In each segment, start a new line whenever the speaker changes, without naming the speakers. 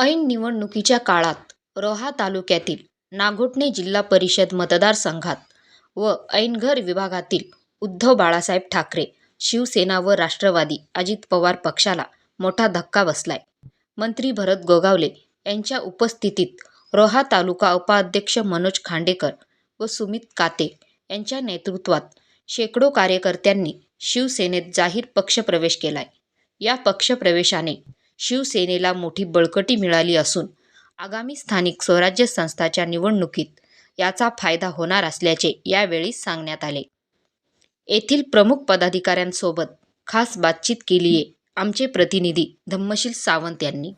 ऐन निवडणुकीच्या काळात रोहा तालुक्यातील नागोठणे जिल्हा परिषद मतदारसंघात व ऐनघर विभागातील उद्धव बाळासाहेब ठाकरे शिवसेना व राष्ट्रवादी अजित पवार पक्षाला मोठा धक्का बसलाय. मंत्री भरत गोगावले यांच्या उपस्थितीत रोहा तालुका उपाध्यक्ष मनोज खांडेकर व सुमित काते यांच्या नेतृत्वात शेकडो कार्यकर्त्यांनी शिवसेनेत जाहीर पक्षप्रवेश केलाय. या पक्षप्रवेशाने शिवसेनेला मोठी बळकटी मिळाली असून आगामी स्थानिक स्वराज्य संस्थाच्या निवडणुकीत याचा फायदा होणार असल्याचे यावेळी सांगण्यात आले. येथील प्रमुख पदाधिकाऱ्यांसोबत खास बातचीत केली आहे आमचे प्रतिनिधी धम्मशील सावंत यांनी.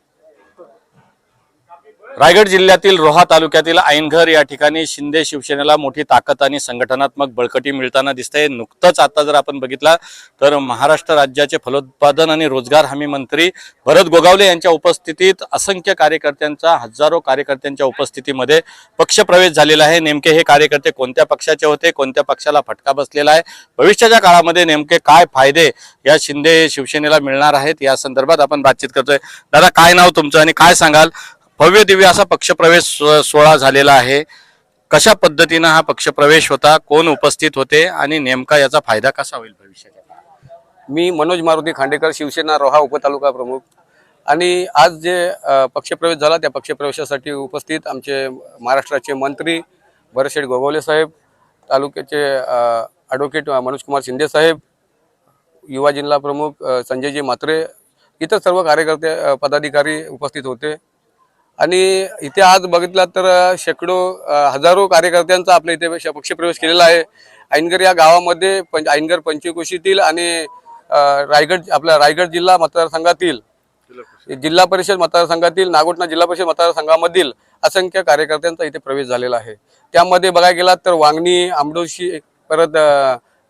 रायगड जिल्ह्यातील रोहा तालुक्यातील ऐनघर या ठिकाणी शिंदे शिवसेनेला मोठी ताकद आणि संघटनात्मक बळकटी मिळताना दिसते. नुकतंच आता जर आपण बघितला तर महाराष्ट्र राज्याचे फलोत्पादन आणि रोजगार हमी मंत्री भरत गोगावले यांच्या उपस्थितीत असंख्य कार्यकर्त्यांचा हजारो कार्यकर्त्यांच्या उपस्थितीमध्ये पक्षप्रवेश झालेला आहे. नेमके हे कार्यकर्ते कोणत्या पक्षाचे होते कोणत्या पक्षाला फटका बसलेला आहे भविष्याच्या काळामध्ये नेमके काय फायदे या शिंदे शिवसेनेला मिळणार आहेत या संदर्भात आपण बातचीत करतोय. दादा काय नाव तुमचं आणि काय सांगाल? भव्य दिव्य असा पक्षप्रवेश सोहळा झालेला आहे. कशा पद्धतीनं हा पक्षप्रवेश होता? कोण उपस्थित होते? आणि नेमका याचा फायदा कसा होईल भविष्यात?
मी मनोज मारुती खांडेकर शिवसेना रोहा उपतालुका प्रमुख. आणि आज जे पक्षप्रवेश झाला त्या पक्षप्रवेशासाठी उपस्थित आमचे महाराष्ट्राचे मंत्री भरशेठ गोगावले साहेब तालुक्याचे ॲडव्होकेट मनोजकुमार शिंदे साहेब युवा जिल्हा प्रमुख संजयजी म्हात्रे इतर सर्व कार्यकर्ते पदाधिकारी उपस्थित होते. आणि इथे आज बघितलं तर शेकडो हजारो कार्यकर्त्यांचा आपल्या इथे पक्षप्रवेश केलेला आहे. ऐनगर या गावामध्ये पंच ऐनगर पंचकोशीतील आणि रायगड आपल्या रायगड जिल्हा मतदारसंघातील जिल्हा परिषद. मतदारसंघातील नागोठणा जिल्हा परिषद मतदारसंघामधील असंख्य कार्यकर्त्यांचा इथे प्रवेश झालेला आहे. त्यामध्ये बघायला गेलात तर वांगणी आंबडोशी परत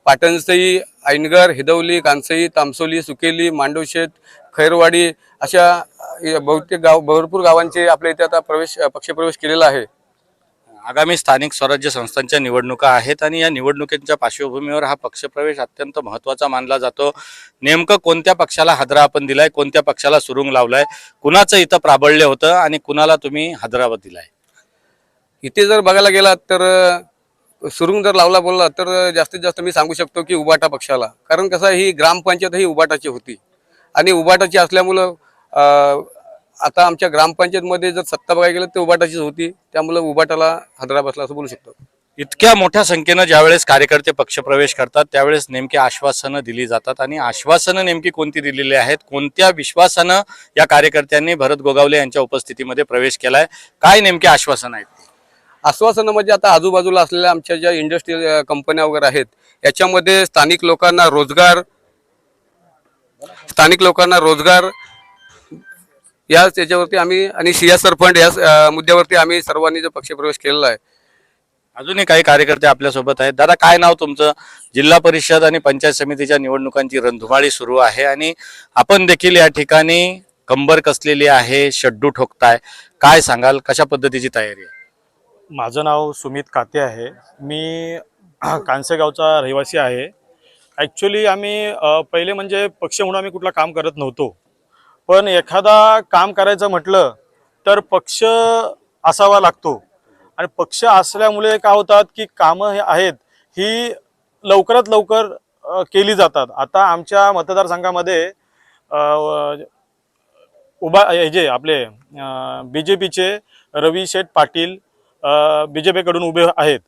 पाटणसई ऐनगर हिदवली कांसई तामसोली सुकेली मांडवशेत खैरवाडी अशा बहुतेक गाव भरपूर गावांचे आपल्या इथे आता प्रवेश पक्षप्रवेश केलेला आहे.
आगामी स्थानिक स्वराज्य संस्थांच्या निवडणुका आहेत आणि या निवडणुकींच्या पार्श्वभूमीवर हा पक्षप्रवेश अत्यंत महत्त्वाचा मानला जातो. नेमकं कोणत्या पक्षाला हादरा आपण दिलाय कोणत्या पक्षाला सुरुंग लावलाय कुणाचं इथं प्राबल्य होतं आणि कुणाला तुम्ही हादरावर दिलाय?
इथे जर बघायला गेलात तर सुरुंग जर लावला बोलला तर जास्तीत जास्त मी सांगू शकतो की उबाटा पक्षाला. कारण कसं आहे, ही ग्रामपंचायत ही उबाटाची होती. आणि उबाटाची असल्यामुळं आता आमच्या ग्रामपंचायतमध्ये जर सत्ता बघायला गेलं तर उबाटाचीच होती. त्यामुळं उबाटाला हादरा बसला असं बोलू शकतो.
इतक्या मोठ्या संख्येनं ज्यावेळेस कार्यकर्ते पक्षप्रवेश करतात त्यावेळेस नेमकी आश्वासनं दिली जातात. आणि आश्वासनं नेमकी कोणती दिलेली आहेत? कोणत्या विश्वासानं या कार्यकर्त्यांनी भरत गोगावले यांच्या उपस्थितीमध्ये प्रवेश केलाय? काय नेमके आश्वासन आहेत?
आश्वासनं म्हणजे आता आजूबाजूला असलेल्या आमच्या ज्या इंडस्ट्रियल कंपन्या वगैरे आहेत याच्यामध्ये स्थानिक लोकांना रोजगार स्थानिक लोकांना रोजगार या त्याच्यावरती आम्ही आणि सीएसआर फंड या मुद्द्यावरती आम्ही सर्वांनी जो पक्षप्रवेश केलेला आहे.
अजूनही काही कार्यकर्ते आपल्यासोबत आहेत. दादा काय नाव तुमचं? जिल्हा परिषद आणि पंचायत समितीच्या निवडणुकांची रणधुमाळी सुरू आहे आणि आपण देखील या ठिकाणी कंबर कसलेली आहे शड्डू ठोकताय. काय सांगाल? कशा पद्धतीची तयारी आहे?
माझं नाव सुमित काते आहे. मी कांसेगावचा रहिवासी आहे. ॲक्च्युली आम्ही पहिले म्हणजे पक्ष म्हणून आम्ही कुठलं काम करत नव्हतो. पण एखादा काम करायचं म्हटलं तर पक्ष असावा लागतो. आणि पक्ष असल्यामुळे काय होतात की कामं हे आहेत ही लवकरात लवकर केली जातात. आता आमच्या मतदारसंघामध्ये उभा हे जे आपले बी जे पीचे रवी शेठ पाटील बी जे पीकडून उभे आहेत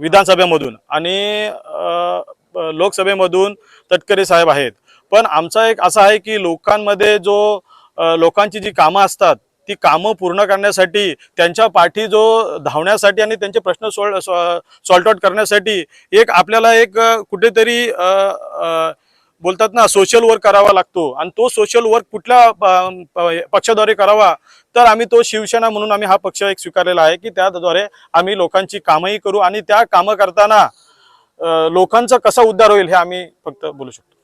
विधानसभेमधून आणि लोकसभेमधून तटकरे साहेब आहेत. पण आमचा एक असा आहे की लोकांमध्ये जो लोकांची जी कामं असतात ती कामं पूर्ण करण्यासाठी त्यांच्या पाठी जो धावण्यासाठी आणि त्यांचे प्रश्न सोल सॉल्ट आउट करण्यासाठी एक आपल्याला एक कुठेतरी बोलतात ना सोशल वर्क करावा लागतो. आणि तो सोशल वर्क कुठल्या प- पक्षाद्वारे करावा? तर आम्ही तो शिवसेना म्हणून आम्ही हा पक्ष एक स्वीकारलेला आहे की त्याद्वारे आम्ही लोकांची कामही करू आणि त्या कामं करताना लोकांचा कसा उद्धार होईल हे आम्ही फक्त बोलू शकतो.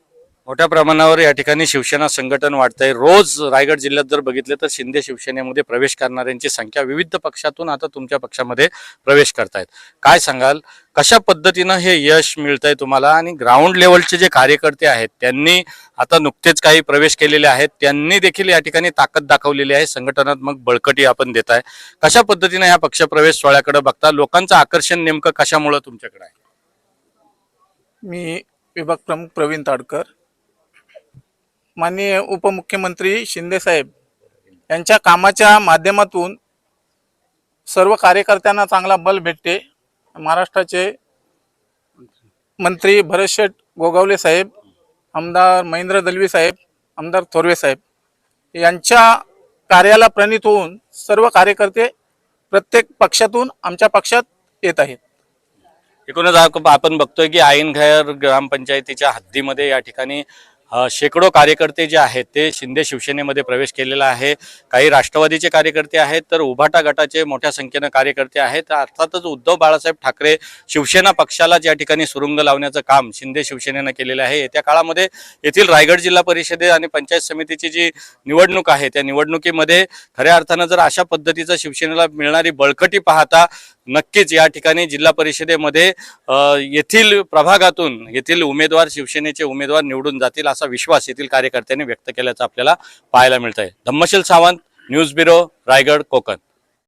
मोठ्या प्रमाणावर या ठिकाणी शिवसेना संघटन वाढतंय. रोज रायगड जिल्ह्यात जर बघितलं तर शिंदे शिवसेनेमध्ये प्रवेश करणाऱ्यांची संख्या विविध पक्षातून आता तुमच्या पक्षामध्ये प्रवेश करतायत. काय सांगाल? कशा पद्धतीनं हे यश मिळतंय तुम्हाला? आणि ग्राउंड लेवलचे जे कार्यकर्ते आहेत त्यांनी आता नुकतेच काही प्रवेश केलेले आहेत. त्यांनी देखील या ठिकाणी ताकद दाखवलेली आहे. संघटनात्मक बळकटी आपण देत आहे कशा पद्धतीनं ह्या पक्षप्रवेश सोहळ्याकडे बघता? लोकांचं आकर्षण नेमकं कशामुळं तुमच्याकडे आहे?
मी विभाग प्रमुख प्रवीण ताडकर माननीय उपमुख्यमंत्री शिंदेसाहेब यांच्या कामाच्या माध्यमातून सर्व कार्यकर्त्यांना चांगला बल भेटते. महाराष्ट्राचे मंत्री भरत शेठ गोगावले साहेब आमदार महेंद्र दलवी साहेब आमदार थोरवे साहेब यांच्या कार्याला प्रणित होऊन सर्व कार्यकर्ते प्रत्येक पक्षातून आमच्या पक्षात येत आहेत.
एकूणच आपण बघतोय की आईनघर ग्रामपंचायतीच्या हद्दीमध्ये या ठिकाणी शेकडो कार्यकर्ते जे आहेत ते शिंदे शिवसेनेमध्ये प्रवेश केलेला आहे. काही राष्ट्रवादीचे कार्यकर्ते आहेत तर उभाटा गटाचे मोठ्या संख्येनं कार्यकर्ते आहेत. अर्थातच उद्धव बाळासाहेब ठाकरे शिवसेना पक्षाला ज्या ठिकाणी सुरुंग लावण्याचं काम शिंदे शिवसेनेनं केलेलं आहे येत्या काळामध्ये येथील रायगड जिल्हा परिषदे आणि पंचायत समितीची जी निवडणूक आहे त्या निवडणुकीमध्ये खऱ्या अर्थानं जर अशा पद्धतीचा शिवसेनेला मिळणारी बळकटी पाहता नक्कीच या ठिकाणी जिल्हा परिषदेमध्ये येथील प्रभागातून येथील उमेदवार शिवसेनेचे उमेदवार निवडून जातील असा विश्वास येथील कार्यकर्त्यांनी व्यक्त केल्याचं आपल्याला पाहायला मिळत आहे धम्मशील सावंत न्यूज ब्युरो रायगड कोकण.